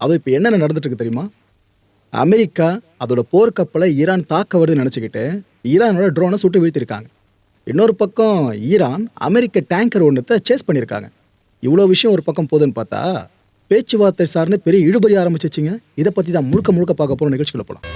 அது இப்போ என்னென்ன நடந்துட்டுருக்கு தெரியுமா? அமெரிக்கா அதோட போர்க்கப்பலை ஈரான் தாக்க வருதுன்னு நினச்சிக்கிட்டு ஈரானோட ட்ரோனை சுட்டு வீழ்த்திருக்காங்க. இன்னொரு பக்கம் ஈரான் அமெரிக்க டேங்கர் ஒன்றத்தை சேஸ் பண்ணியிருக்காங்க இவ்வளோ விஷயம் ஒரு பக்கம் போதுன்னு பார்த்தா பேச்சுவார்த்தை சார்ந்து பெரிய இழுபறி ஆரம்பிச்சிச்சிங்க. இதை பற்றி தான் முழுக்க முழுக்க பார்க்க போகிற நிகழ்ச்சிகளை போகலாம்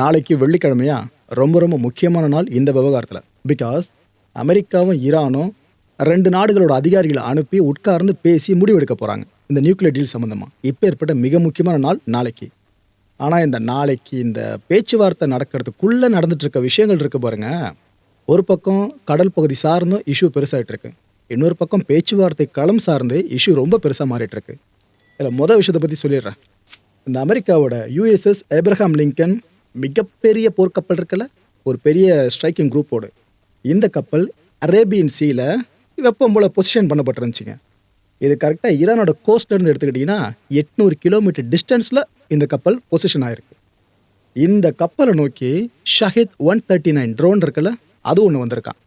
நாளைக்கு வெள்ளிக்கிழமையா? ரொம்ப ரொம்ப முக்கியமான நாள் இந்த விவகாரத்தில். பிகாஸ் அமெரிக்காவும் ஈரானும் ரெண்டு நாடுகளோட அதிகாரிகளை அனுப்பி உட்கார்ந்து பேசி முடிவெடுக்க போகிறாங்க இந்த நியூக்ளியர் டீல் சம்மந்தமாக இப்போ ஏற்பட்ட மிக முக்கியமான நாள் நாளைக்கு. ஆனால் இந்த நாளைக்கு இந்த பேச்சுவார்த்தை நடக்கிறதுக்குள்ளே நடந்துட்டு இருக்க விஷயங்கள் இருக்குது பாருங்க. ஒரு பக்கம் கடல் பகுதி சார்ந்தும் இஷ்யூ பெருசாகிட்டு இருக்கு இன்னொரு பக்கம் பேச்சுவார்த்தை களம் சார்ந்து இஷ்யூ ரொம்ப பெருசாக மாறிட்டு இருக்கு இதில் மொதல் விஷயத்தை பற்றி சொல்லிடுறேன். இந்த அமெரிக்காவோட யூஎஸ்எஸ் ஏப்ரஹாம் லிங்கன் மிகப்பெரிய போர்க்கப்பல் இருக்குல்ல? ஒரு பெரிய ஸ்ட்ரைக்கிங் குரூப்போடு இந்த கப்பல் அரேபியன் சீல வெப்பம் போல் பொசிஷன் பண்ணப்பட்டிருந்துச்சுங்க. இது கரெக்டாக ஈரானோட கோஸ்ட்லேருந்து எடுத்துக்கிட்டிங்கன்னா எட்நூறு கிலோமீட்டர் டிஸ்டன்ஸில் இந்த கப்பல் பொசிஷன் ஆயிருக்கு. இந்த கப்பலை நோக்கி Shahed one thirty nine drone இருக்குல்ல அது ஒன்று வந்திருக்கான்.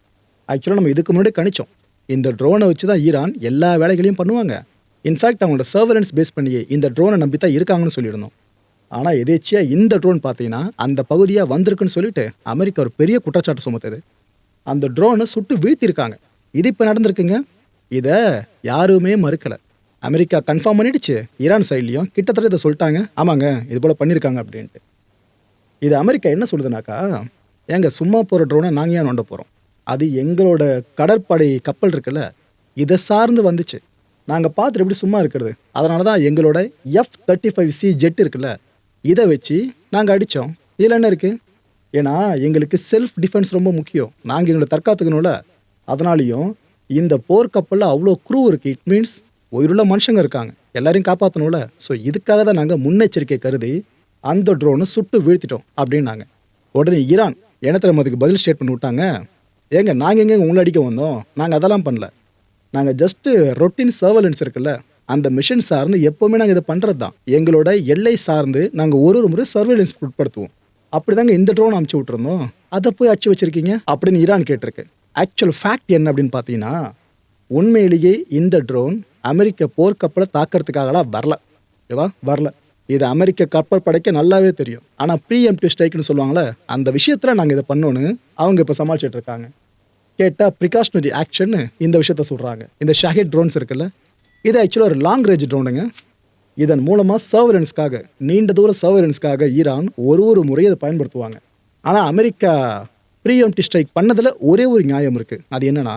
ஆக்சுவலாக நம்ம இதுக்கு முன்னாடி கணிச்சோம். இந்த ட்ரோனை வச்சு தான் ஈரான் எல்லா வேலைகளையும் பண்ணுவாங்க. இன்ஃபேக்ட் அவங்களோட சர்வலன்ஸ் பேஸ் பண்ணியே இந்த ட்ரோனை நம்பி தான் இருக்காங்கன்னு சொல்லியிருந்தோம். ஆனால் எதேச்சியாக இந்த ட்ரோன் பார்த்தீங்கன்னா அந்த பகுதியாக வந்திருக்குன்னு சொல்லிட்டு அமெரிக்கா ஒரு பெரிய குற்றச்சாட்டு சுமத்துது. அந்த ட்ரோனை சுட்டு வீழ்த்திருக்காங்க. இது இப்போ நடந்திருக்குங்க? இதை யாருமே மறுக்கலை. அமெரிக்கா கன்ஃபார்ம் பண்ணிடுச்சு. ஈரான் சைட்லேயும் கிட்டத்தட்ட இதை சொல்லிட்டாங்க. ஆமாங்க இது போல் பண்ணியிருக்காங்க அப்படின்ட்டு. இது அமெரிக்கா என்ன சொல்லுதுனாக்கா ஏங்க சும்மா போகிற ட்ரோனை நாங்கள் ஏன் நோண்ட போகிறோம் அது எங்களோட கடற்படை கப்பல் இருக்குல்ல இதை சார்ந்து வந்துச்சு. நாங்கள் பார்த்துட்டு எப்படி சும்மா இருக்கிறது? அதனால தான் எங்களோட F thirty five C jet இருக்குல்ல இதை வச்சு நாங்கள் அடித்தோம் இதில் என்ன இருக்குது ஏன்னா எங்களுக்கு செல்ஃப் டிஃபென்ஸ் ரொம்ப முக்கியம். நாங்கள் எங்களை தற்காத்துக்கணும்ல. அதனாலையும் இந்த போர்க்கப்பலில் அவ்வளோ க்ரூ இருக்குது இட் மீன்ஸ் உயிருள்ள மனுஷங்க இருக்காங்க. எல்லாரையும் காப்பாற்றணும்ல ஸோ இதுக்காக தான் நாங்கள் முன்னெச்சரிக்கை கருதி அந்த ட்ரோனை சுட்டு வீழ்த்திட்டோம் அப்படின்னாங்க. உடனே ஈரான் இனத்தில் அதுக்கு பதில் ஸ்டேட்மெண்ட் விட்டாங்க. ஏங்க நாங்கள் எங்கே உங்களை அடிக்க வந்தோம்? நாங்கள் அதெல்லாம் பண்ணல. நாங்கள் ஜஸ்ட்டு ரொட்டீன் சர்வலன்ஸ் இருக்குல்ல. அந்த மிஷன் சார்ந்து எப்போவுமே நாங்கள் இதை பண்ணுறது தான் எங்களோட எல்லை சார்ந்து நாங்கள் ஒரு ஒரு முறை சர்வேலன்ஸ் உட்படுத்துவோம். அப்படி தாங்க இந்த ட்ரோன் அமுச்சு விட்டுருந்தோம். அதை போய் அடிச்சு வச்சுருக்கீங்க? அப்படின்னு ஈரான் கேட்டிருக்கு. ஆக்சுவல் ஃபேக்ட் என்ன அப்படின்னு பார்த்தீங்கன்னா உண்மையிலேயே இந்த ட்ரோன் அமெரிக்க போர்க்கப்பலை தாக்கிறதுக்காகலாம் வரல. ஓகேவா வரல. இது அமெரிக்க கப்பல் படைக்க நல்லாவே தெரியும். ஆனால் ப்ரீ எம்டி ஸ்ட்ரைக்னு சொல்லுவாங்களே அந்த விஷயத்தில் நாங்கள் இதை பண்ணோன்னு அவங்க இப்போ சமாளிச்சிட்டு இருக்காங்க. கேட்டால் ப்ரிகாஷனரி ஆக்ஷன் இந்த விஷயத்த சொல்கிறாங்க இந்த ஷஹிட் ட்ரோன்ஸ் இருக்குல்ல இது ஆக்சுவலாக ஒரு லாங் ரேஞ்ச் ட்ரோனுங்க இதன் மூலமாக சர்வலன்ஸ்க்காக நீண்ட தூர சர்வலன்ஸ்க்காக ஈரான் ஒரு ஒரு முறை அதை பயன்படுத்துவாங்க. ஆனால் அமெரிக்கா ப்ரீஎம்டி ஸ்ட்ரைக் பண்ணதில் ஒரே ஒரு நியாயம் இருக்குது அது என்னென்னா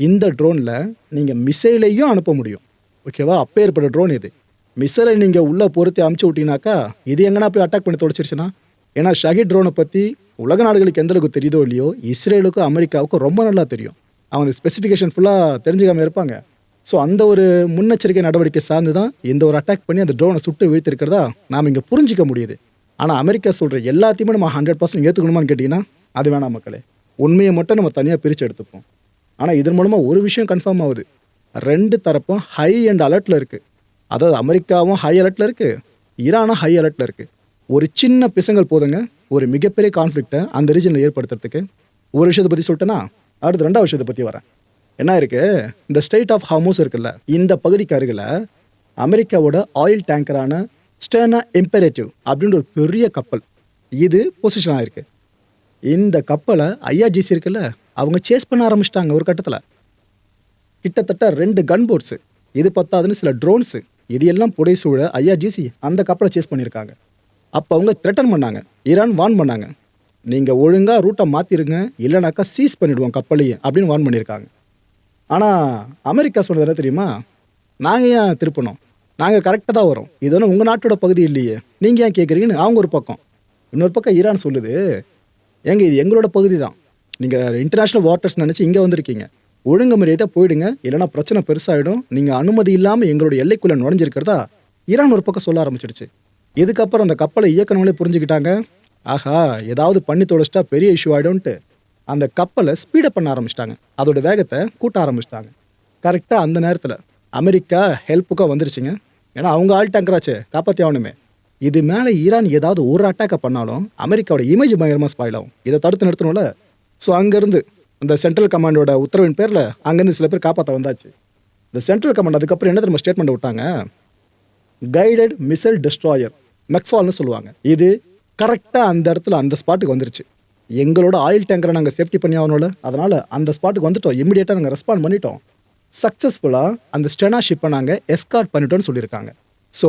இந்த ட்ரோனில் நீங்கள் மிசைலையும் அனுப்ப முடியும். ஓகேவா அப்பேற்பட்ட ட்ரோன் இது. மிசைலை நீங்கள் உள்ளே பொருத்தி அமுச்சு விட்டீங்கனாக்கா இது எங்கன்னா போய் அட்டாக் பண்ணி தொலைச்சிருச்சுன்னா? ஏன்னா ஷஹீத் ட்ரோனை பற்றி உலக நாடுகளுக்கு எந்த அளவுக்கு தெரியுதோ இல்லையோ இஸ்ரேலுக்கும் அமெரிக்காவுக்கும் ரொம்ப நல்லா தெரியும். அவங்க ஸ்பெசிஃபிகேஷன் ஃபுல்லாக தெரிஞ்சுக்காமல் இருப்பாங்க. ஸோ அந்த ஒரு முன்னெச்சரிக்கை நடவடிக்கை சார்ந்து தான் இந்த ஒரு அட்டாக் பண்ணி அந்த ட்ரோனை சுட்டு வீழ்த்திருக்கிறதா நாம் இங்கே புரிஞ்சிக்க முடியுது. ஆனால் அமெரிக்கா சொல்கிற எல்லாத்தையுமே நம்ம ஹண்ட்ரட் பர்சன்ட் ஏற்றுக்கணுமான்னு கேட்டிங்கன்னா அது வேணாம் மக்களே. உண்மையை மட்டும் நம்ம தனியாக பிரித்து எடுத்துப்போம். ஆனால் இதன் மூலமாக ஒரு விஷயம் கன்ஃபார்ம் ஆகுது. ரெண்டு தரப்பும் ஹை அண்ட் அலர்ட்டில் இருக்குது அதாவது அமெரிக்காவும் ஹை அலர்ட்டில் இருக்குது ஈரானும் ஹை அலர்ட்டில் இருக்குது ஒரு சின்ன பிசங்கள் போதுங்க. ஒரு மிகப்பெரிய கான்ஃப்ளிக்டை அந்த ரீஜனில் ஏற்படுத்துறதுக்கு. ஒரு விஷயத்தை பற்றி சொல்லிட்டேன்னா அடுத்து ரெண்டாவது விஷயத்தை பற்றி வரேன். என்ன இருக்கு? இந்த ஸ்டேட் ஆஃப் ஹாமோஸ் இருக்குல்ல இந்த பகுதிக்கு அருகில் அமெரிக்காவோட ஆயில் டேங்கரான ஸ்டேனா இம்பரேட்டிவ் அப்படின்ற ஒரு பெரிய கப்பல் இது பொசிஷன் ஆயிருக்கு இந்த கப்பலை ஐஆர்ஜிசி இருக்குல்ல அவங்க சேஸ் பண்ண ஆரம்பிச்சிட்டாங்க ஒரு கட்டத்தில். கிட்டத்தட்ட ரெண்டு கன் போட்ஸு இது பத்தாதுன்னு சில ட்ரோன்ஸு இது எல்லாம் புடைசூழ ஐஆர்ஜிசி அந்த கப்பலை சேஸ் பண்ணியிருக்காங்க. அப்போ அவங்க த்ரெட்டன் பண்ணாங்க ஈரான் வார்ன் பண்ணாங்க. நீங்கள் ஒழுங்காக ரூட்டை மாற்றிருங்க இல்லைனாக்கா சீஸ் பண்ணிவிடுவோம் கப்பலையே அப்படின்னு வார்ன் பண்ணியிருக்காங்க. ஆனால் அமெரிக்கா சொன்னது என்ன தெரியுமா? நாங்கள் ஏன் திருப்பணும்? நாங்கள் கரெக்டாக தான் வரோம். இது ஒன்றும் உங்கள் நாட்டோட பகுதி இல்லையே. நீங்கள் ஏன் கேட்குறீங்கன்னு அவங்க ஒரு பக்கம். இன்னொரு பக்கம் ஈரான் சொல்லுது ஏங்க இது எங்களோட பகுதி தான். நீங்கள் இன்டர்நேஷ்னல் வாட்டர்ஸ் நினச்சி இங்கே வந்திருக்கீங்க. ஒழுங்கு மரியாதையாக போயிடுங்க. இல்லைனா பிரச்சனை பெருசாகிடும் நீங்கள் அனுமதி இல்லாமல் எங்களோட எல்லைக்குள்ளே நுழைஞ்சிருக்கிறதா? ஈரான் ஒரு பக்கம் சொல்ல ஆரம்பிச்சிடுச்சு. இதுக்கப்புறம் அந்த கப்பலை இயக்கணவங்களே புரிஞ்சுக்கிட்டாங்க. ஆஹா ஏதாவது பண்ணி தொலைச்சிட்டா பெரிய இஷ்யூ ஆகிடும்ன்ட்டு அந்த கப்பலை ஸ்பீடப் பண்ண ஆரம்பிச்சிட்டாங்க. அதோட வேகத்தை கூட்ட ஆரம்பிச்சிட்டாங்க. கரெக்டாக அந்த நேரத்தில் அமெரிக்கா ஹெல்ப்புக்காக வந்துருச்சுங்க. ஏன்னா அவங்க ஆள் டேங்கராச்சு காப்பாற்றி ஆகணுமே. இது மேலே ஈரான் ஏதாவது ஒரு அட்டாக்கை பண்ணாலும் அமெரிக்காவோட இமேஜ் பயங்கரமாக ஸ்பாயில் ஆகும். இதை தடுத்து நிறுத்தணும்ல? ஸோ அங்கேருந்து இந்த சென்ட்ரல் கமாண்டோட உத்தரவின் பேரில் அங்கேருந்து சில பேர் காப்பாற்ற வந்தாச்சு. இந்த சென்ட்ரல் கமாண்ட் அதுக்கப்புறம் என்ன தெரியுமா ஸ்டேட்மெண்ட் விட்டாங்க? கைடட் மிசைல் டிஸ்ட்ராயர் மெக்ஃபால்னு சொல்லுவாங்க. இது கரெக்டாக அந்த இடத்துல அந்த ஸ்பாட்டுக்கு வந்துருச்சு. எங்களோட ஆயில் டேங்கரை நாங்கள் சேஃப்டி பண்ணி ஆகணும்ல. அதனால் அந்த ஸ்பாட்டுக்கு வந்துட்டோம். இமிடியேட்டாக நாங்கள் ரெஸ்பாண்ட் பண்ணிட்டோம். சக்ஸஸ்ஃபுல்லாக அந்த ஸ்டெனா ஷிப்பை நாங்கள் எஸ்கார்ட் பண்ணிட்டோம்னு சொல்லியிருக்காங்க. ஸோ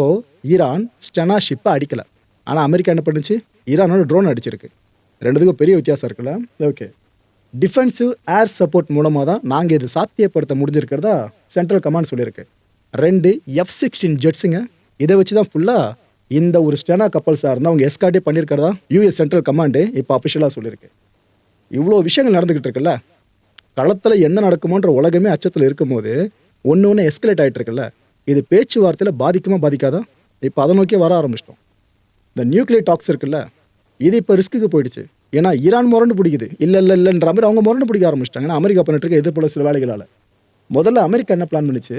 ஈரான் ஸ்டெனா ஷிப்பை அடிக்கலை. ஆனால் அமெரிக்கா என்ன பண்ணுச்சு? ஈரானோட ட்ரோன் அடிச்சிருக்கு. ரெண்டுத்துக்கும் பெரிய வித்தியாசம் இருக்குல்ல? ஓகே டிஃபென்சிவ் ஏர் சப்போர்ட் மூலமாக தான் நாங்கள் இது சாத்தியப்படுத்த முடிஞ்சிருக்கிறதா சென்ட்ரல் கமாண்ட் சொல்லியிருக்கு. ரெண்டு எஃப் சிக்ஸ்டீன் ஜெட்ஸுங்க இதை வச்சு தான் ஃபுல்லாக இந்த ஒரு ஸ்டெனா கப்பல்ஸாக இருந்தால் அவங்க எஸ்கார்டே பண்ணியிருக்கிறதா யூஎஸ் சென்ட்ரல் கமாண்டு இப்போ அஃபிஷியலாக சொல்லியிருக்கு இவ்வளோ விஷயங்கள் நடந்துக்கிட்டு இருக்குல்ல? களத்தில் என்ன நடக்குமோன்ற உலகமே அச்சத்தில் இருக்கும்போது ஒன்று ஒன்று எஸ்கலேட் ஆகிட்டு இருக்குல்ல? இது பேச்சுவார்த்தையில் பாதிக்குமா பாதிக்காதா? இப்போ அதை நோக்கியே வர ஆரம்பிச்சிட்டோம். இந்த நியூக்ளியர் டாக்ஸ் இருக்குல்ல? இது இப்போ ரிஸ்க்குக்கு போயிடுச்சு. ஏன்னா ஈரான் முரண்டு பிடிக்குது. இல்லை இல்லை இல்லைன்ற மாதிரி அவங்க முரண்டு பிடிக்க ஆரம்பிச்சிட்டாங்க. ஏன்னா அமெரிக்கா பண்ணிட்டு இருக்க இது போல சில வேலைகளால். முதல்ல அமெரிக்கா என்ன பிளான் பண்ணிச்சு?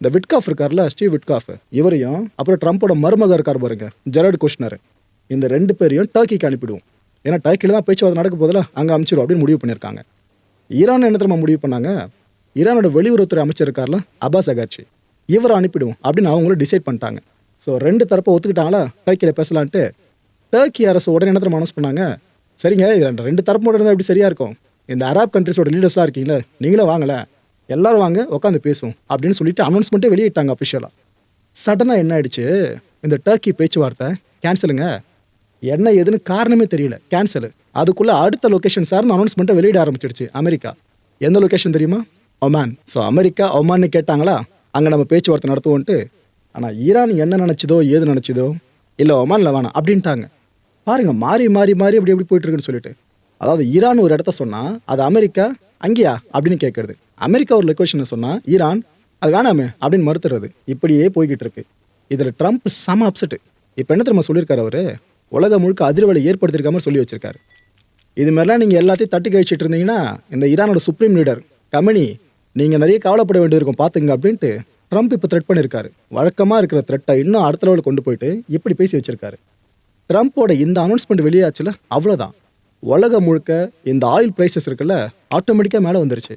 இந்த விட்காஃப் இருக்கார்ல ஸ்டீவ் விட்காஃப் இவரையும் அப்புறம் ட்ரம்ப்போட மருமக இருக்கார் பாருங்க ஜெரட் குஷ்னர் இந்த ரெண்டு பேரையும் டர்க்கிக்கு அனுப்பிடுவோம் ஏன்னா டர்க்கியில் தான் பேச்சுவார்த்தை நடக்க போதில் அங்கே அனுப்பிச்சிடும் அப்படின்னு முடிவு பண்ணியிருக்காங்க. ஈரான் என்ன தெரியுமா முடிவு பண்ணாங்க? ஈரானோட வெளியுறவுத்துறை அமைச்சர் இருக்கார்ல அபாஸ் அகாட்சி இவரை அனுப்பிடுவோம் அப்படின்னு அவங்களும் டிசைட் பண்ணிட்டாங்க. ஸோ ரெண்டு தரப்பை ஒத்துக்கிட்டாங்களா? டர்க்கியில் பேசலான்ட்டு டர்க்கி அரசு உடனே என்ன தெரியுமா அனௌன்ஸ் பண்ணாங்க? சரிங்க இது ரெண்டு ரெண்டு தரப்பு இருந்தால் எப்படி சரியாக இருக்கும். இந்த அராப் கண்ட்ரிஸோட லீடர்ஸ்லாம் இருக்கீங்களே நீங்களும் வாங்கலை எல்லாரும் வாங்க உட்காந்து பேசுவோம் அப்படின்னு சொல்லிட்டு அனௌன்ஸ்மெண்ட்டே வெளியிட்டாங்க அஃபிஷியலாக சடனாக என்ன ஆயிடுச்சு? இந்த டர்க்கி பேச்சுவார்த்தை கேன்சலுங்க என்ன ஏதுன்னு காரணமே தெரியல கேன்சல் அதுக்குள்ள அடுத்த லொக்கேஷன் சார்னு அனௌன்ஸ்மெண்ட்டை வெளியிட ஆரம்பிச்சிடுச்சு அமெரிக்கா. எந்த லொக்கேஷன் தெரியுமா? ஒமான். ஸோ அமெரிக்கா ஒமான்னு கேட்டாங்களா? அங்கே நம்ம பேச்சுவார்த்தை நடத்துவோன்ட்டு. ஆனால் ஈரான் என்ன நினச்சதோ ஏது நினச்சதோ இல்லை ஒமானில் வேணாம் அப்படின்ட்டாங்க. பாருங்கள் மாறி மாறி மாறி அப்படி எப்படி போயிட்டுருக்குன்னு சொல்லிட்டு. அதாவது ஈரான் ஒரு இடத்த சொன்னால் அது அமெரிக்கா அங்கேயா? அப்படின்னு கேட்கறது. அமெரிக்கா ஒரு லொக்கேஷனை சொன்னால் ஈரான் அது வேணாமே அப்படின்னு மறுத்துறது. இப்படியே போய்கிட்டு இருக்கு. இதில் ட்ரம்ப் செம அப்செட்டு இப்போ என்ன திரும்ப சொல்லியிருக்காரு அவரு? உலகம் முழுக்க அதிர்வலை ஏற்படுத்தியிருக்க சொல்லி வச்சிருக்காரு. இது மாதிரிலாம் நீங்கள் எல்லாத்தையும் தட்டி கழிச்சிட்டு இருந்தீங்கன்னா இந்த ஈரானோட சுப்ரீம் லீடர் கமனி நீங்கள் நிறைய கவலைப்பட வேண்டியிருக்கும் பார்த்துங்க அப்படின்ட்டு ட்ரம்ப் இப்போ த்ரெட் பண்ணியிருக்காரு. வழக்கமாக இருக்கிற த்ரெட்டை இன்னும் அடுத்த லெவலில் கொண்டு போயிட்டு இப்படி பேசி வச்சிருக்காரு. ட்ரம்ப்போட இந்த அனௌன்ஸ்மெண்ட் வெளியாச்சுல அவ்வளோதான் உலகம் முழுக்க இந்த ஆயில் ப்ரைஸஸ் இருக்குல்ல ஆட்டோமேட்டிக்காக மேலே வந்துருச்சு.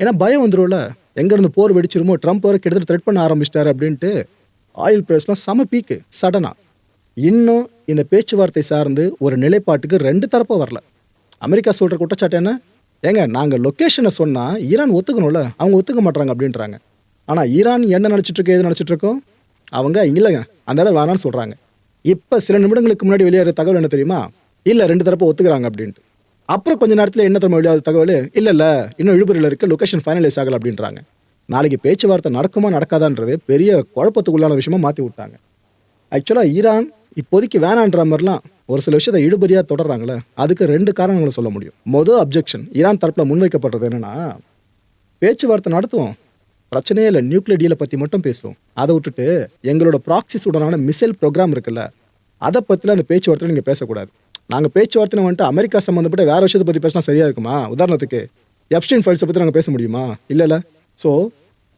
ஏன்னா பயம் வந்துரும்ல எங்கேருந்து போர் வெடிச்சிருமோ ட்ரம்ப் வரை கிட்டத்தட்ட த்ரெட் பண்ண ஆரம்பிச்சிட்டாரு அப்படின்ட்டு ஆயில் ப்ரைஸ்லாம் செம பீக்கு சடனாக இன்னும் இந்த பேச்சுவார்த்தை சார்ந்து ஒரு நிலைப்பாட்டுக்கு ரெண்டு தரப்பும் வரல. அமெரிக்கா சொல்கிற குற்றச்சாட்டு என்ன? ஏங்க நாங்கள் லொக்கேஷனை சொன்னால் ஈரான் ஒத்துக்கணும்ல அவங்க ஒத்துக்க மாட்டாங்க அப்படின்றாங்க. ஆனால் ஈரான் என்ன நினைச்சிட்டுருக்கு எது நினச்சிட்ருக்கோம் அவங்க இல்லைங்க அந்த இடம் வேணான்னு சொல்கிறாங்க இப்போ சில நிமிடங்களுக்கு முன்னாடி வெளியேற தகவல் என்ன தெரியுமா? இல்லை ரெண்டு தரப்பு ஒத்துக்கிறாங்க அப்படின்ட்டு. அப்புறம் கொஞ்ச நேரத்தில் என்ன தெரியுமா வெளியாத தகவல்? இல்லை இல்லை இன்னும் இழுபறியில் இருக்க லொக்கேஷன் ஃபைனலைஸ் ஆகலை அப்படின்றாங்க. நாளைக்கு பேச்சுவார்த்தை நடக்குமா நடக்காதான்றது பெரிய குழப்பத்துக்குள்ளான விஷயமா மாற்றி விட்டாங்க. ஆக்சுவலாக ஈரான் இப்போதைக்கு வேணான்ற மாதிரிலாம் ஒரு சில விஷயத்தை இழுபறியாக தொடர்றாங்களே அதுக்கு ரெண்டு காரணங்களை சொல்ல முடியும். மொதல் அப்ஜெக்ஷன் ஈரான் தரப்பில் முன்வைக்கப்படுறது என்னென்னா பேச்சுவார்த்தை நடத்துவோம். பிரச்சனையே இல்லை நியூக்ளியர் டீலை பற்றி மட்டும் பேசுவோம். அதை விட்டுட்டு எங்களோட ப்ராக்சிஸ் உடனான மிசைல் ப்ரோக்ராம் இருக்குல்ல அதை பற்றிலாம் அந்த பேச்சுவார்த்தையில் நீங்கள் பேசக்கூடாது. நாங்கள் பேச்சுவார்த்தை வந்துட்டு அமெரிக்கா சம்மந்தப்பட்ட வேறு விஷயத்தை பற்றி பேசினா சரியாக இருக்குமா? உதாரணத்துக்கு எப்ஸ்டின் ஃபைல்ஸை பற்றி நாங்கள் பேச முடியுமா? இல்லைல்ல. ஸோ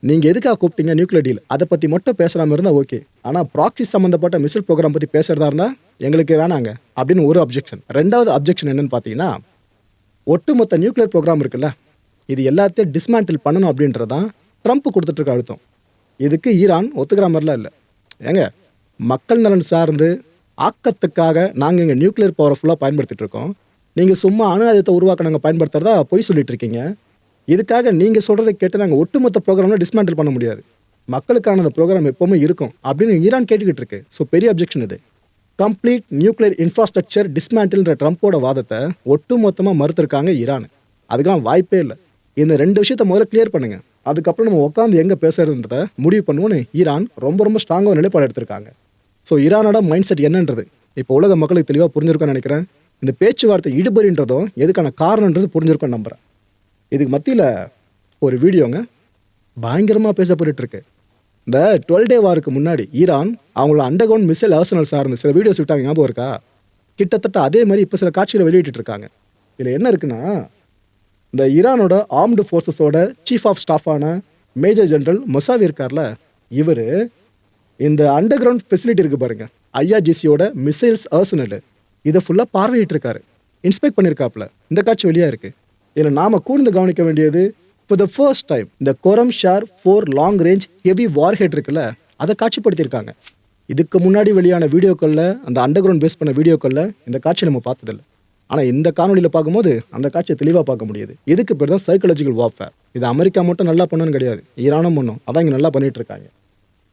நீங்கள் எதுக்காக கூப்பிட்டீங்க நியூக்ளியர் டீல் அதை பற்றி மட்டும் பேசுகிறாம இருந்தால் ஓகே ஆனால் ப்ராக்சிஸ் சம்மந்தப்பட்ட மிசைல் ப்ரோக்ராம் பற்றி பேசுகிறதா இருந்தால் எங்களுக்கு வேணாங்க அப்படின்னு ஒரு அப்ஜெக்ஷன் ரெண்டாவது அப்ஜெக்ஷன் என்னென்னு பார்த்தீங்கன்னா ஒட்டுமொத்த நியூக்ளியர் ப்ரோக்ராம் இருக்குல்ல இது எல்லாத்தையும் டிஸ்மேண்டில் பண்ணணும் அப்படின்றதான் ட்ரம்ப் கொடுத்துட்ருக்க அழுத்தம். இதுக்கு ஈரான் ஒத்துக்கிற மாதிரிலாம் இல்லை. ஏங்க மக்கள் நலன் சார்ந்து ஆக்கத்துக்காக நாங்கள் இங்கே நியூக்ளியர் பவரை ஃபுல்லாக பயன்படுத்திட்டு இருக்கோம். நீங்கள் சும்மா அணு ஆயுதத்தை உருவாக்க நாங்கள் பயன்படுத்துறதா பொய் சொல்லிட்டு இருக்கீங்க. இதுக்காக நீங்கள் சொல்கிறத கேட்டு நாங்கள் ஒட்டுமொத்த ப்ரோக்ராம்லாம் டிஸ்மேண்டில் பண்ண முடியாது. மக்களுக்கான அந்த ப்ரோக்ராம் எப்போவுமே இருக்கும் அப்படின்னு ஈரான் கேட்டுக்கிட்டு இருக்கு. ஸோ பெரிய அப்ஜெக்ஷன் இது. கம்ப்ளீட் நியூக்ளியர் இன்ஃப்ராஸ்ட்ரக்சர் டிஸ்மேண்டில்ன்ற ட்ரம்ப்போட வாதத்தை ஒட்டுமொத்தமாக மறுத்திருக்காங்க ஈரான். அதுக்கெல்லாம் வாய்ப்பே இல்லை. இந்த ரெண்டு விஷயத்த முதல்ல கிளியர் பண்ணுங்கள் அதுக்கப்புறம் நம்ம உட்காந்து எங்கே பேசுறதுன்றத முடிவு பண்ணுவோன்னு ஈரான் ரொம்ப ரொம்ப ஸ்ட்ராங்காக நிலைப்பாடு எடுத்திருக்காங்க. ஸோ ஈரானோட மைண்ட் செட் என்னன்றது? இப்போ உலக மக்களுக்கு தெளிவாக புரிஞ்சிருக்கும்னு நினைக்கிறேன். இந்த பேச்சுவார்த்தை இடுபறின்றதும் எதுக்கான காரணன்றது புரிஞ்சிருக்கும்னு நம்புகிறேன் இதுக்கு மத்தியில் ஒரு வீடியோங்க பயங்கரமாக பேச இருக்கு இந்த டுவெல் டே வாருக்கு முன்னாடி ஈரான் அவங்களோட அண்டர்கவுண்ட் மிசைல் ஆர்சனல் சார்ந்து சில வீடியோஸ் விட்டாங்க. ஞாபகம் இருக்கா? கிட்டத்தட்ட அதே மாதிரி இப்போ சில காட்சிகளை வெளியிட்டு இருக்காங்க இதில் என்ன இருக்குன்னா இந்த ஈரானோட ஆர்ம்டு ஃபோர்ஸஸோட சீஃப் ஆஃப் ஸ்டாஃபான மேஜர் ஜென்ரல் மொசாவி இருக்கார்ல இவர் இந்த அண்டர் கிரவுண்ட் ஃபெசிலிட்டி இருக்கு பாருங்க. ஐஆர்ஜிசியோட மிசைல்ஸ் அர்சனல் இதை ஃபுல்லாக பார்வையிட்டு இருக்காரு இன்ஸ்பெக்ட் பண்ணியிருக்காப்புல இந்த காட்சி வெளியாக இருக்கு. இதில் நாம கூர்ந்து கவனிக்க வேண்டியது for த ஃபர்ஸ்ட் டைம் இந்த Khorramshahr four long range heavy warhead இருக்குல்ல அதை காட்சிப்படுத்தியிருக்காங்க. இதுக்கு முன்னாடி வெளியான வீடியோக்களில் அந்த அண்டர் கிரவுண்ட் பேஸ் பண்ண வீடியோக்களில் இந்த காட்சி நம்ம பார்த்ததில்ல. ஆனால் இந்த காணொலியில் பார்க்கும்போது அந்த காட்சியை தெளிவாக பார்க்க முடியுது. இதுக்கு பேர் தான் சைக்காலஜிக்கல் வார்ஃபேர் இது அமெரிக்கா மட்டும் நல்லா பண்ணணும்னு கிடையாது. ஈரானும் பண்ணும். அதான் இங்கே நல்லா பண்ணிட்டு இருக்காங்க.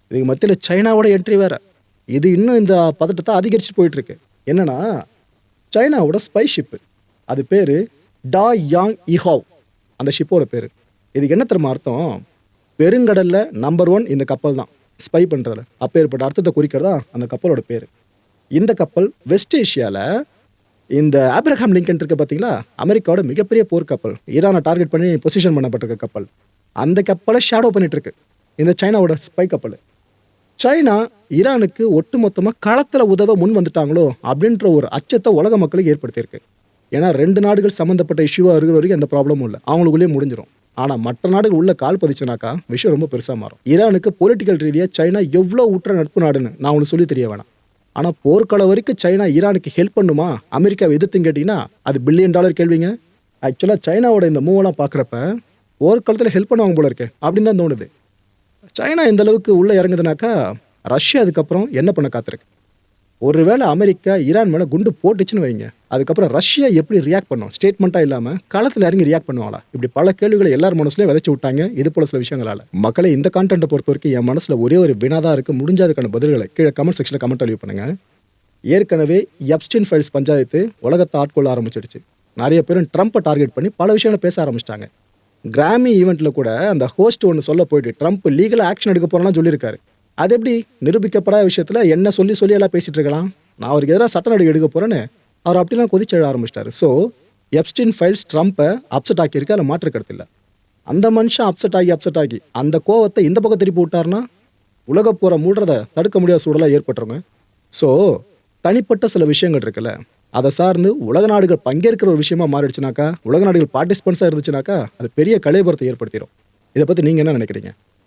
இதுக்கு மத்தியில் சைனாவோட என்ட்ரி வேற. இது இன்னும் இந்த பதட்டத்தை அதிகரிச்சு போயிட்டுருக்கு. என்னென்னா என்னன்னா சைனாவோட ஸ்பை ஷிப்பு அது பேர் டா யாங் இஹாவ். அந்த ஷிப்போட பேர். இதுக்கு என்ன தெரியுமா அர்த்தம்? பெருங்கடலில் நம்பர் ஒன் இந்த கப்பல் தான். ஸ்பை பண்ணுறதுல அப்பேற்பட்ட அர்த்தத்தை குறிக்கிறதா அந்த கப்பலோட பேர். இந்த கப்பல் வெஸ்ட் ஏஷியாவில் இந்த ஆப்ரஹாம் லிங்கன் இருக்க பார்த்தீங்களா அமெரிக்காவோட மிகப்பெரிய போர் கப்பல். ஈரானை டார்கெட் பண்ணி பொசிஷன் பண்ணப்பட்டிருக்க கப்பல். அந்த கப்பலை ஷேடோ பண்ணிட்டு இருக்கு. இந்த சைனாவோட ஸ்பை கப்பல். சைனா ஈரானுக்கு ஒட்டுமொத்தமாக களத்தில் உதவ முன் வந்துட்டாங்களோ அப்படின்ற ஒரு அச்சத்தை உலக மக்களுக்கு ஏற்படுத்தியிருக்கு. ஏன்னா ரெண்டு நாடுகள் சம்மந்தப்பட்ட இஷ்யூவாக இருக்கிற வரைக்கும் எந்த ப்ராப்ளமும் இல்லை. அவங்களுக்குள்ளேயே முடிஞ்சிடும் ஆனால் மற்ற நாடுகள் உள்ள கால் பதிச்சுனாக்கா விஷயம் ரொம்ப பெருசாக மாறும். ஈரானுக்கு பொலிட்டிக்கல் ரீதியாக சைனா எவ்வளோ உற்ற நட்பு நாடுன்னு நான் உங்களுக்கு சொல்லி தெரிய வேணாம். ஆனால் போர்க்கால வரைக்கும் சைனா ஈரானுக்கு ஹெல்ப் பண்ணுமா? அமெரிக்காவை எதிர்த்துன்னு கேட்டிங்கன்னா அது பில்லியன் டாலர் கேள்விங்க. ஆக்சுவலாக சைனாவோட இந்த மூவெல்லாம் பார்க்குறப்ப போர்க்காலத்தில் ஹெல்ப் பண்ணுவாங்க போல இருக்கே அப்படின்னு தான் தோணுது. சைனா இந்த அளவுக்கு உள்ளே இறங்குதுனாக்கா ரஷ்யா அதுக்கப்புறம் என்ன பண்ண காத்திருக்கு? ஒருவேளை அமெரிக்கா ஈரான் மேலே குண்டு போட்டுச்சுன்னு வைங்க. அதுக்கப்புறம் ரஷ்யா எப்படி ரியாக்ட் பண்ணும்? ஸ்டேட்மெண்ட்டாக இல்லாமல் களத்தில் இறங்கி ரியாக்ட் பண்ணுவாங்களா இப்படி பல கேள்விகளை எல்லார் மனசுலையும் விதைச்சு விட்டாங்க. இது போல சில விஷயங்களால். மக்களை இந்த கான்டென்ட்டை பொறுத்த வரைக்கும் என் மனசில் ஒரே ஒரு வினாதான் இருக்குது முடிஞ்ச அதுக்கான பதில்களை கீழே கமெண்ட் செக்ஷனில் கமெண்ட் அழிவு பண்ணுங்கள் ஏற்கனவே எப்ஸ்டின் ஃபைல்ஸ் பஞ்சாயத்து உலகத்தை ஆட்கொள்ள ஆரம்பிச்சிடுச்சு. நிறைய பேரும் ட்ரம்ப்பை டார்கெட் பண்ணி பல விஷயங்களை பேச ஆரம்பிச்சிட்டாங்க. கிராமி ஈவெண்ட்டில் கூட அந்த ஹோஸ்ட் ஒன்று சொல்ல போயிட்டு ட்ரம்ப் லீகலாக ஆக்ஷன் எடுக்க போகிறோம்லாம் சொல்லியிருக்காரு. அது எப்படி நிரூபிக்கப்படாத விஷயத்தில் என்ன சொல்லி சொல்லி எல்லாம் பேசிகிட்டு இருக்கலாம்? நான் அவருக்கு எதிராக சட்ட நடவடிக்கை எடுக்க போகிறேன்னு அவர் அப்படிலாம் கொதிச்செழ எழ ஆரம்பிச்சிட்டாரு. ஸோ எப்ஸ்டின் ஃபைல்ஸ் ட்ரம்ப்பை அப்செட் ஆக்கியிருக்கு அதில் மாற்று கருத்து அந்த மனுஷன் அப்செட் ஆகி அப்செட் ஆகி அந்த கோவத்தை இந்த பக்கம் திருப்பி விட்டாருன்னா உலக மூடுறதை தடுக்க முடியாத சூழலாக ஏற்பட்டுருங்க. ஸோ தனிப்பட்ட சில விஷயங்கள் இருக்குல்ல. அதை சார்ந்து உலக நாடுகள் பங்கேற்கிற ஒரு விஷயமா மாறிடுச்சுனாக்கா உலக நாடுகள் பார்ட்டிசிபென்ட்ஸாக இருந்துச்சுனாக்கா அது பெரிய கலைபுரத்தை ஏற்படுத்திடும் இதை பற்றி நீங்கள் என்ன நினைக்கிறீங்க?